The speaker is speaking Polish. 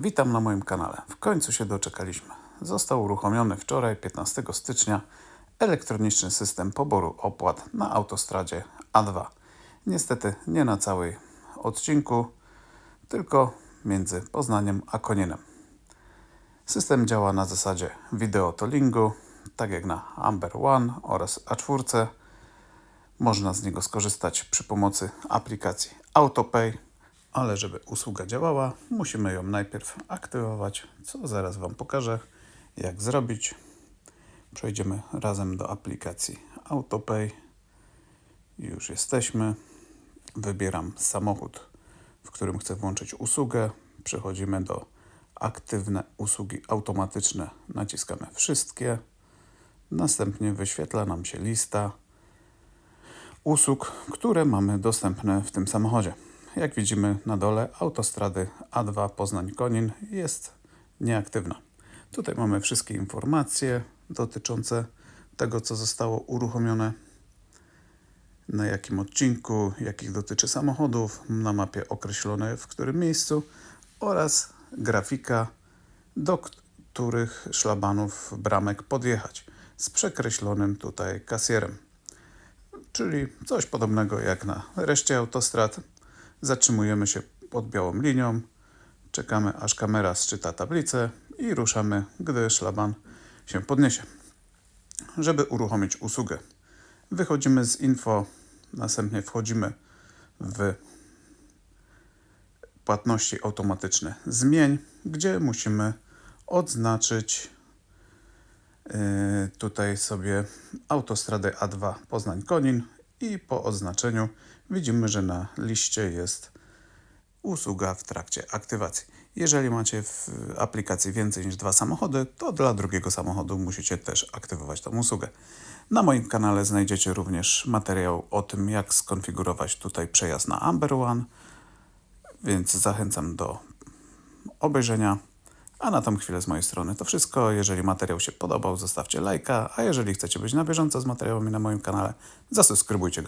Witam na moim kanale. W końcu się doczekaliśmy. Został uruchomiony wczoraj, 15 stycznia, elektroniczny system poboru opłat na autostradzie A2. Niestety nie na całej odcinku, tylko między Poznaniem a Koninem. System działa na zasadzie wideotollingu, tak jak na Amber One oraz A4. Można z niego skorzystać przy pomocy aplikacji AutoPay, ale żeby usługa działała, musimy ją najpierw aktywować, co zaraz Wam pokażę, jak zrobić. Przejdziemy razem do aplikacji AutoPay. Już jesteśmy. Wybieram samochód, w którym chcę włączyć usługę. Przechodzimy do aktywne usługi automatyczne. Naciskamy wszystkie. Następnie wyświetla nam się lista usług, które mamy dostępne w tym samochodzie. Jak widzimy na dole autostrady A2 Poznań-Konin jest nieaktywna. Tutaj mamy wszystkie informacje dotyczące tego, co zostało uruchomione, na jakim odcinku, jakich dotyczy samochodów, na mapie określone w którym miejscu oraz grafika, do których szlabanów bramek podjechać z przekreślonym tutaj kasjerem czyli coś podobnego jak na reszcie autostrad. Zatrzymujemy się pod białą linią, czekamy aż kamera sczyta tablicę i ruszamy, gdy szlaban się podniesie. Żeby uruchomić usługę, wychodzimy z info, następnie wchodzimy w płatności automatyczne zmień, gdzie musimy odznaczyć Yy, tutaj sobie autostradę A2 Poznań-Konin i po oznaczeniu widzimy, że na liście jest usługa w trakcie aktywacji. Jeżeli macie w aplikacji więcej niż dwa samochody, to dla drugiego samochodu musicie też aktywować tą usługę. Na moim kanale znajdziecie również materiał o tym, jak skonfigurować tutaj przejazd na Amber One, więc zachęcam do obejrzenia. A na tą chwilę z mojej strony to wszystko. Jeżeli materiał się podobał, zostawcie lajka, a jeżeli chcecie być na bieżąco z materiałami na moim kanale, zasubskrybujcie go.